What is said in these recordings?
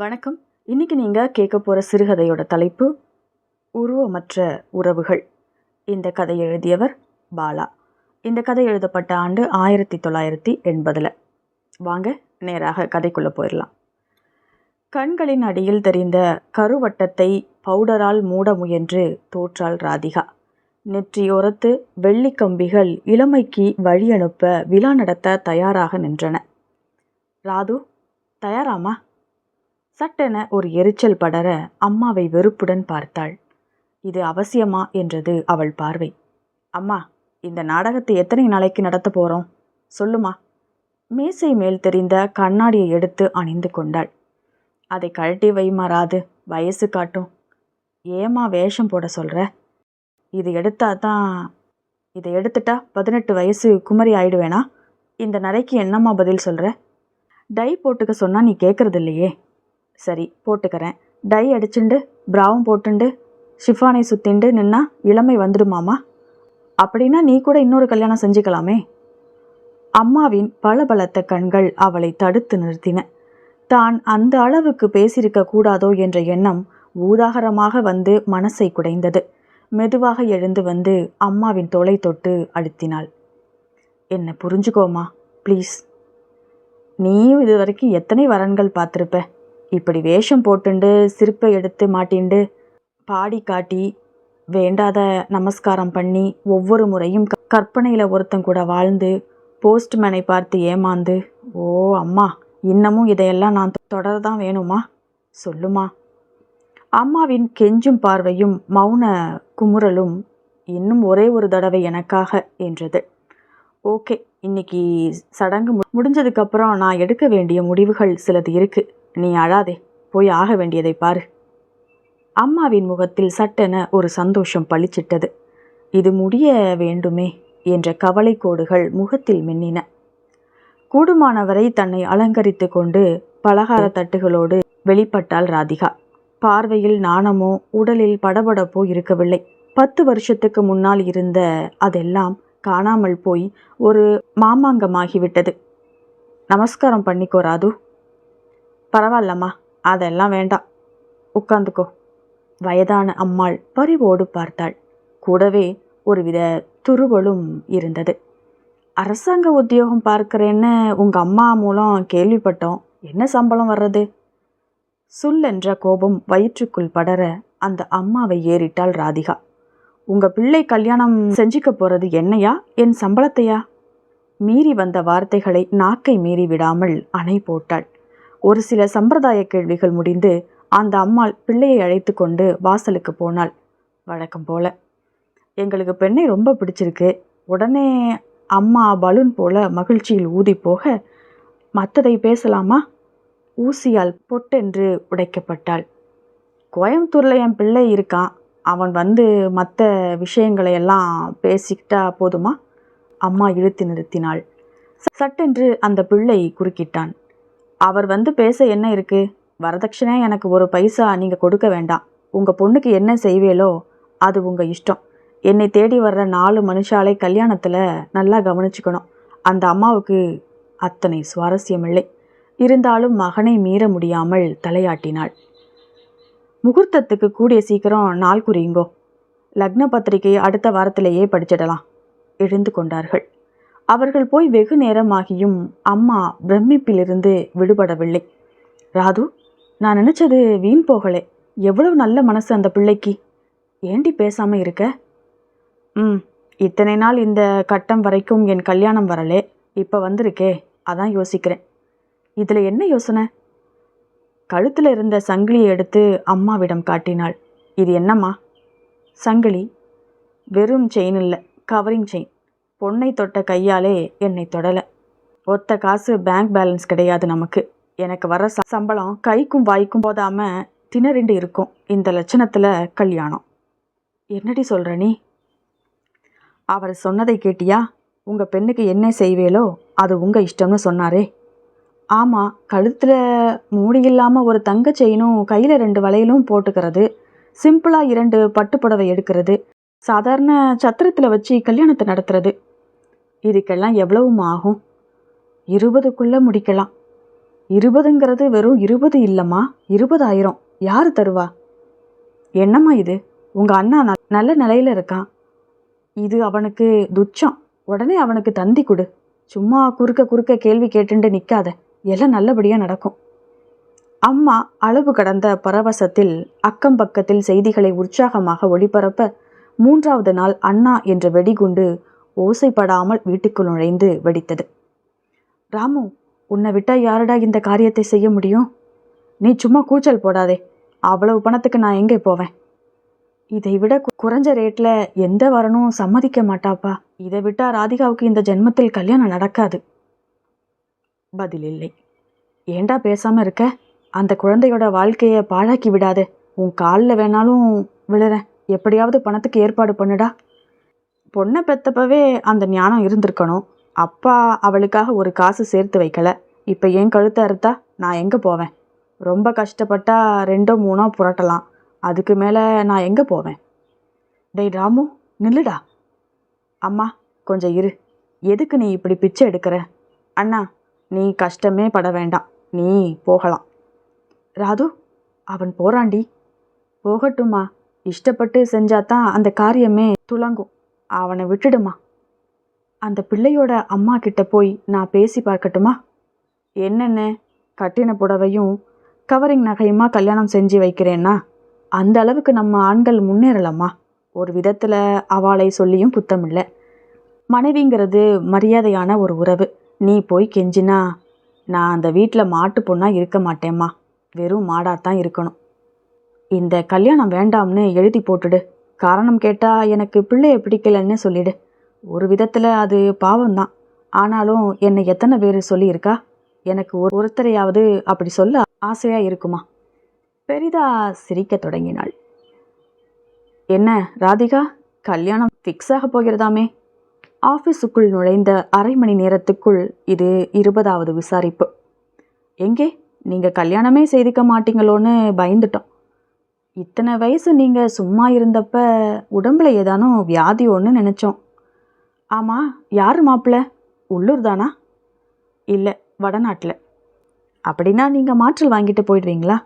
வணக்கம். இன்னைக்கு நீங்கள் கேட்க போகிற சிறுகதையோட தலைப்பு உருவமற்ற உறவுகள். இந்த கதை எழுதியவர் பாலா. இந்த கதை எழுதப்பட்ட ஆண்டு ஆயிரத்தி தொள்ளாயிரத்தி எண்பதில். வாங்க நேராக கதைக்குள்ளே போயிடலாம் கண்களின் அடியில் தெரிந்த கருவட்டத்தை பவுடரால் மூட முயன்று தோற்றாள் ராதிகா. நெற்றியோரத்து வெள்ளிக் கம்பிகள் இளமைக்கு வழியனுப்ப விழா நடத்த தயாராக நின்றன. ராது தயாராமா சட்டென ஒரு எரிச்சல் படர அம்மாவை வெறுப்புடன் பார்த்தாள். இது அவசியமா என்றது அவள் பார்வை. அம்மா இந்த நாடகத்தை எத்தனை நாளைக்கு நடத்த போறோம்? சொல்லுமா. மேசை மேல் தெரிந்த கண்ணாடியை எடுத்து அணிந்து கொண்டாள். அதை கழட்டி வைமாறாது வயசு காட்டும். ஏமா வேஷம் போட சொல்ற? இது எடுத்தா தான் இதை எடுத்துட்டா பதினெட்டு வயசு குமரி ஆயிடுவேனா? இந்த நரைக்கு என்னம்மா பதில் சொல்ற? டை போட்டுக்க சொன்னா நீ கேட்கறதில்லையே சரி போட்டுக்கிறேன். டை அடிச்சுண்டு ப்ராவும் போட்டுண்டு ஷிஃபானை சுத்திண்டு நின்னா இளமை வந்துடுமாமா? அப்படின்னா நீ கூட இன்னொரு கல்யாணம் செஞ்சுக்கலாமே. அம்மாவின் பளபளத்த கண்கள் அவளை தடுத்து நிறுத்தின. தான் அந்த அளவுக்கு பேசியிருக்க கூடாதோ என்ற எண்ணம் ஊதாகரமாக வந்து மனசை குடைந்தது. மெதுவாக எழுந்து வந்து அம்மாவின் தோலை தொட்டு அழுத்தினாள். என்னை புரிஞ்சுக்கோமா ப்ளீஸ். நீயும் இது வரைக்கும் எத்தனை வரன்கள் பார்த்துருப்ப? இப்படி வேஷம் போட்டுண்டு சிரிப்பை எடுத்து மாட்டிண்டு பாடி காட்டி வேண்டாத நமஸ்காரம் பண்ணி ஒவ்வொரு முறையும் க- ஒருத்தன் கூட வாழ்ந்து போஸ்ட்மேனை பார்த்து ஏமாந்து ஓ அம்மா இன்னமும் இதையெல்லாம் நான் தொடரதான் வேணுமா? சொல்லுமா? அம்மாவின் கெஞ்சும் பார்வையும் மௌன குமுறலும் இன்னும் ஒரே ஒரு தடவை எனக்காக என்றது. ஓகே இன்னைக்கு சடங்கு மு- முடிஞ்சதுக்கப்புறம் நான் எடுக்க வேண்டிய முடிவுகள் சிலது இருக்குது நீ அழாதே போய் ஆக வேண்டியதை பாரு. அம்மாவின் முகத்தில் சட்டென ஒரு சந்தோஷம் பளிச்சிட்டது. இது முடிய வேண்டுமே என்ற கவலை கோடுகள் முகத்தில் மின்னின. கூடுமானவரை தன்னை அலங்கரித்து கொண்டு பலகார தட்டுகளோடு வெளிப்பட்டாள் ராதிகா. பார்வையில் நாணமோ உடலில் படபடப்போ இருக்கவில்லை. பத்து வருஷத்துக்கு முன்னால் இருந்த அதெல்லாம் காணாமல் போய் ஒரு மாமாங்கமாகிவிட்டது. நமஸ்காரம் பண்ணிக்கோ ராது. பரவாயில்லம்மா. அதெல்லாம் வேண்டாம். உட்காந்துக்கோ வயதான அம்மாள் பரிவோடு பார்த்தாள். கூடவே ஒருவித துருவலும் இருந்தது. அரசாங்க உத்தியோகம் பார்க்குறேன்னு உங்கள் அம்மா மூலம் கேள்விப்பட்டோம். என்ன சம்பளம் வர்றது? சுல்லென்ற கோபம் வயிற்றுக்குள் படர அந்த அம்மாவை ஏறிட்டாள் ராதிகா. உங்கள் பிள்ளை கல்யாணம் செஞ்சுக்க போகிறது என்னையா? என் சம்பளத்தையா? மீறி வந்த வார்த்தைகளை நாக்கை மீறி விடாமல் அணை போட்டாள். ஒரு சில சம்பிரதாய கேள்விகள் முடிந்து அந்த அம்மாள் பிள்ளையை அழைத்து கொண்டு வாசலுக்கு போனாள். வழக்கம் போல எங்களுக்கு பெண்ணை ரொம்ப பிடிச்சிருக்கு. உடனே அம்மா பலூன் போல மகிழ்ச்சியில் ஊதி போக மற்றதை பேசலாமா? ஊசியால் பொட்டென்று உடைக்கப்பட்டாள். கோயம்புத்தூரில் என் பிள்ளை இருக்கான். அவன் வந்து மற்ற விஷயங்களை எல்லாம் பேசிக்கிட்டா போதுமா? அம்மா இழுத்து நிறுத்தினாள். சட்டென்று அந்த பிள்ளை குறுக்கிட்டான். அவர் வந்து பேச என்ன இருக்கு? வரதட்சணை எனக்கு ஒரு பைசா நீங்கள் கொடுக்க வேண்டாம். உங்கள் பொண்ணுக்கு என்ன செய்வேலோ அது உங்கள் இஷ்டம். என்னை தேடி வர்ற நாலு மனுஷாலை கல்யாணத்தில் நல்லா கவனிச்சுக்கணும். அந்த அம்மாவுக்கு அத்தனை சுவாரஸ்யமில்லை. இருந்தாலும் மகனை மீற முடியாமல் தலையாட்டினாள். முகூர்த்தத்துக்கு கூடிய சீக்கிரம் நாள் குறியுங்கோ. லக்ன பத்திரிகை அடுத்த வாரத்திலேயே படிச்சிடலாம். எழுந்து கொண்டார்கள். அவர்கள் போய் வெகு நேரமாகியும் அம்மா பிரமிப்பிலிருந்து விடுபடவில்லை. ராது நான் நினைச்சது வீண் போகலை. எவ்வளவு நல்ல மனசு அந்த பிள்ளைக்கு. ஏண்டி பேசாம இருக்க? ம் இத்தனை நாள் இந்த கட்டம் வரைக்கும் என் கல்யாணம் வரலே. இப்போ வந்திருக்கே அதான் யோசிக்கிறேன். இதில் என்ன யோசனை? கழுத்தில் இருந்த சங்கிலியை எடுத்து அம்மாவிடம் காட்டினாள். இது என்னம்மா? சங்கிலி. வெறும் செயின் இல்லை கவரிங் செயின். பொண்ணை தொட்ட கையாலே என்னை தொடலை. ஒத்த காசு பேங்க் பேலன்ஸ் கிடையாது நமக்கு. எனக்கு வர சம்பளம் கைக்கும் வாய்க்கும் போதாம திணறிண்டு இருக்கும் இந்த லட்சணத்தில் கல்யாணம். என்னடி சொல்கிற நீ? அவர் சொன்னதை கேட்டியா? உங்கள் பெண்ணுக்கு என்ன செய்வேலோ அது உங்கள் இஷ்டம்னு சொன்னாரே. ஆமாம் கழுத்தில் மூடி இல்லாமல் ஒரு தங்க செயினும் கையில் ரெண்டு வளையலும் போட்டுக்கிறது சிம்பிளாக இரண்டு பட்டுப்புடவை எடுக்கிறது சாதாரண சத்திரத்தில் வச்சு கல்யாணத்தை நடத்துறது இதுக்கெல்லாம் எவ்வளவும் ஆகும்? இருபதுக்குள்ள முடிக்கலாம். இருபதுங்கிறது வெறும் இருபது இல்லைம்மா. இருபதாயிரம். யார் தருவா? என்னம்மா இது? உங்கள் அண்ணா நல்ல நிலையில் இருக்கான். இது அவனுக்கு துச்சம். உடனே அவனுக்கு தந்தி கொடு. சும்மா குறுக்க குறுக்க கேள்வி கேட்டுண்டு நிற்காத எல்லாம் நல்லபடியாக நடக்கும். அம்மா அளவு கடந்த பரவசத்தில் அக்கம் பக்கத்தில் செய்திகளை உற்சாகமாக ஒளிபரப்ப மூன்றாவது நாள் அண்ணா என்ற வெடிகுண்டு ஓசைப்படாமல் வீட்டுக்குள் நுழைந்து வெடித்தது. ராமு உன்னை விட்டால் யாரடா இந்த காரியத்தை செய்ய முடியும்? நீ சும்மா கூச்சல் போடாதே. அவ்வளவு பணத்துக்கு நான் எங்கே போவேன்? இதை விட குறைஞ்ச ரேட்ல எந்த வரனும் சம்மதிக்க மாட்டாப்பா. இதை விட்டா ராதிகாவுக்கு இந்த ஜென்மத்தில் கல்யாணம் நடக்காது. பதில் இல்லை ஏண்டா பேசாம இருக்க? அந்த குழந்தையோட வாழ்க்கையை பாழாக்கி விடாதே. உன் காலில் வேணாலும் விழுறேன். எப்படியாவது பணத்துக்கு ஏற்பாடு பண்ணுடா. பொண்ணை பெத்தப்பவே அந்த ஞானம் இருந்திருக்கணும். அப்பா அவளுக்காக ஒரு காசு சேர்த்து வைக்கல. இப்போ என் கழுத்தை அறுத்தா நான் எங்கே போவேன்? ரொம்ப கஷ்டப்பட்டா ரெண்டோ மூணோ புரட்டலாம். அதுக்கு மேலே நான் எங்கே போவேன்? டேய் ராமு நில்லுடா. அம்மா கொஞ்சம் இரு. எதுக்கு நீ இப்படி பிச்சை எடுக்கிற? அண்ணா நீ கஷ்டமே பட வேண்டாம். நீ போகலாம். ராது அவன் போறாண்டி போகட்டுமா இஷ்டப்பட்டு செஞ்சாதான் அந்த காரியமே துலங்கும் அவனை விட்டுடுமா? அந்த பிள்ளையோட அம்மா கிட்ட போய் நான் பேசி பார்க்கட்டுமா? என்னென்ன? கட்டின புடவையும் கவரிங் நகையுமா கல்யாணம் செஞ்சு வைக்கிறேன்னா அந்த அளவுக்கு நம்ம ஆண்கள் முன்னேறலாமா? ஒரு விதத்தில் அவளை சொல்லியும் குத்தமில்லை மனைவிங்கிறது மரியாதையான ஒரு உறவு. நீ போய் கெஞ்சினா நான் அந்த வீட்டில் மாட்டு பொண்ணாக இருக்க மாட்டேம்மா. வெறும் மாடாத்தான் இருக்கணும். இந்த கல்யாணம் வேண்டாம்னு எழுதி போட்டுடு. காரணம் கேட்டால் எனக்கு பிள்ளையை பிடிக்கலன்னு சொல்லிடு. ஒரு விதத்தில் அது பாவம்தான். ஆனாலும் என்னை எத்தனை பேர் சொல்லியிருக்கா? எனக்கு ஒரு ஒருத்தரையாவது அப்படி சொல்ல ஆசையாக இருக்குமா? பெரிதா சிரிக்கத் தொடங்கினாள். என்ன ராதிகா? கல்யாணம் ஃபிக்ஸ் ஆக போகிறதாமே? ஆஃபீஸுக்குள் நுழைந்த அரை மணி நேரத்துக்குள் இது இருபதாவது விசாரிப்பு. எங்கே? நீங்கள் கல்யாணமே செய்திக்க மாட்டீங்களோன்னு பயந்துட்டோம். இத்தனை வயசு நீங்கள் சும்மா இருந்தப்ப உடம்புல ஏதானும் வியாதி ஒன்று நினச்சோம். ஆமாம் யார் மாப்பிள்ள உள்ளூர் தானா? இல்லை வடநாட்டில். அப்படின்னா நீங்கள் மாற்றல் வாங்கிட்டு போயிடுவீங்களா?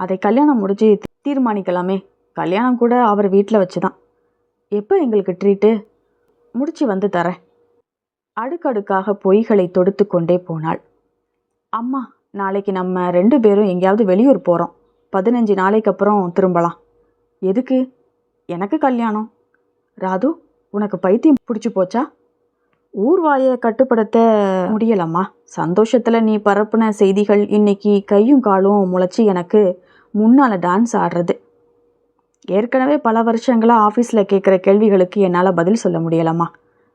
அதை கல்யாணம் முடிஞ்சு தீர்மானிக்கலாமே. கல்யாணம் கூட அவர் வீட்டில் வச்சு தான் எப்போ எங்களுக்கு ட்ரீட்டு முடிச்சு வந்து தரேன். அடுக்கடுக்காக பொய்களை தொடுத்து கொண்டே போனாள். அம்மா நாளைக்கு நம்ம ரெண்டு பேரும் எங்கேயாவது வெளியூர் போகிறோம் பதினஞ்சு நாளைக்கு அப்புறம் திரும்பலாம். எதுக்கு? எனக்கு கல்யாணம். ராது உனக்கு பைத்தியம் பிடிச்சி போச்சா? ஊர்வாயை கட்டுப்படுத்த முடியலம்மா. சந்தோஷத்தில் நீ பரப்புன செய்திகள் இன்னைக்கு கையும் காலும் முளைச்சி எனக்கு முன்னால் டான்ஸ் ஆடுறது. ஏற்கனவே பல வருஷங்களாக ஆஃபீஸில் கேட்குற கேள்விகளுக்கு என்னால் பதில் சொல்ல முடியலம்மா.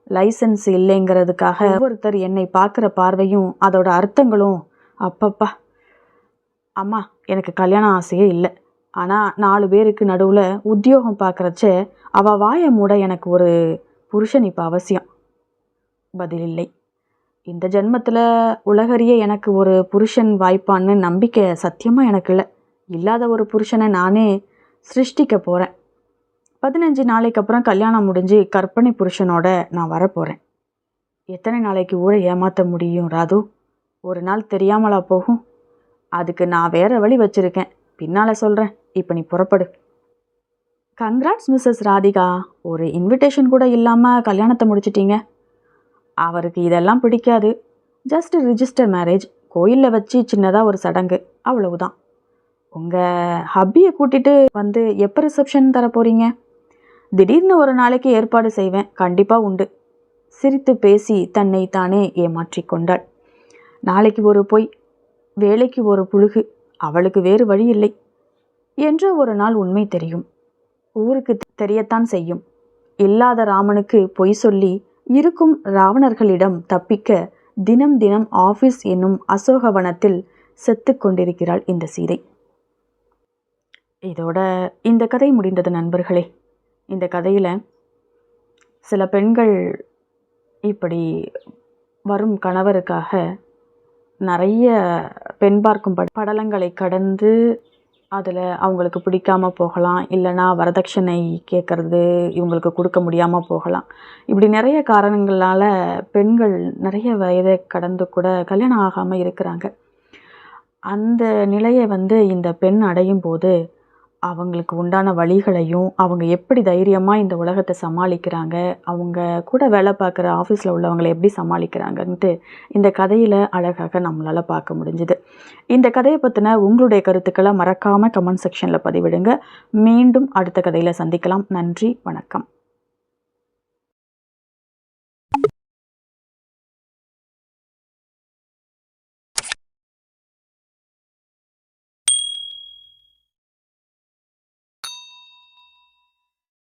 லைசன்ஸ் இல்லைங்கிறதுக்காக ஒருத்தர் என்னை பார்க்குற பார்வையும் அதோட அர்த்தங்களும் அப்பப்பா அம்மா எனக்கு கல்யாணம் ஆசையே இல்லை. ஆனால் நாலு பேருக்கு நடுவில் உத்தியோகம் பார்க்குறச்ச அவள் வாயை மூட எனக்கு ஒரு புருஷன் இப்போ அவசியம். பதில் இல்லை இந்த ஜென்மத்தில் உலகறிய எனக்கு ஒரு புருஷன் வாய்ப்பான்னு நம்பிக்கை சத்தியமாக எனக்கு இல்லை. இல்லாத ஒரு புருஷனை நானே சிருஷ்டிக்க போகிறேன் பதினஞ்சு நாளைக்கு அப்புறம் கல்யாணம் முடிஞ்சு கற்பனை புருஷனோட நான் வரப்போகிறேன் எத்தனை நாளைக்கு ஊரை ஏமாற்ற முடியும் ராது? ஒரு நாள் தெரியாமலா போகும்? அதுக்கு நான் வேற வழி வச்சிருக்கேன். பின்னால் சொல்கிறேன் இப்போ நீ புறப்படு. Congrats Mrs Radhika. ஒரு இன்விடேஷன் கூட இல்லாமல் கல்யாணத்தை முடிச்சிட்டீங்க. அவருக்கு இதெல்லாம் பிடிக்காது. ஜஸ்ட் ரிஜிஸ்டர் மேரேஜ் கோயிலில் வச்சு சின்னதாக ஒரு சடங்கு. அவ்வளவுதான். உங்கள் ஹப்பியை கூட்டிகிட்டு வந்து எப்போ ரிசப்ஷன் தர போகிறீங்க திடீர்னு ஒரு நாளைக்கு ஏற்பாடு செய்வேன். கண்டிப்பாக உண்டு. சிரித்து பேசி தன்னை தானே ஏமாற்றிக்கொண்டாள் நாளைக்கு ஒரு பொய். வேலைக்கு ஒரு புழுகு. அவளுக்கு வேறு வழி இல்லை. என்று ஒரு நாள் உண்மை தெரியும். ஊருக்கு தெரியத்தான் செய்யும். இல்லாத ராமனுக்கு பொய் சொல்லி இருக்கும் ராவணர்களிடம் தப்பிக்க தினம் தினம் ஆஃபீஸ் என்னும் அசோகவனத்தில் செத்து கொண்டிருக்கிறாள் இந்த சீதை. இதோட இந்த கதை முடிந்தது நண்பர்களே. இந்த கதையில் சில பெண்கள் இப்படி வரும் கணவருக்காக நிறைய பெண் பார்க்கும் பட படலங்களை கடந்து அதில் அவங்களுக்கு பிடிக்காம போகலாம். இல்லைனா வரதட்சணை கேட்குறது இவங்களுக்கு கொடுக்க முடியாமல் போகலாம். இப்படி நிறைய காரணங்களால் பெண்கள் நிறைய வயதை கடந்து கூட கல்யாணம் ஆகாமல் இருக்கிறாங்க. அந்த நிலையை வந்து இந்த பெண் அடையும் போது அவங்களுக்கு உண்டான வழிகளையும் அவங்க எப்படி தைரியமாக இந்த உலகத்தை சமாளிக்கிறாங்க அவங்க கூட வேலை பார்க்குற ஆஃபீஸில் உள்ளவங்களை எப்படி சமாளிக்கிறாங்கன்ட்டு இந்த கதையில் அழகாக நம்மளால் பார்க்க முடிஞ்சுது. இந்த கதையை பற்றின உங்களுடைய கருத்துக்களை மறக்காமல் கமெண்ட் செக்ஷனில் பதிவிடுங்க. மீண்டும் அடுத்த கதையில் சந்திக்கலாம். நன்றி வணக்கம்.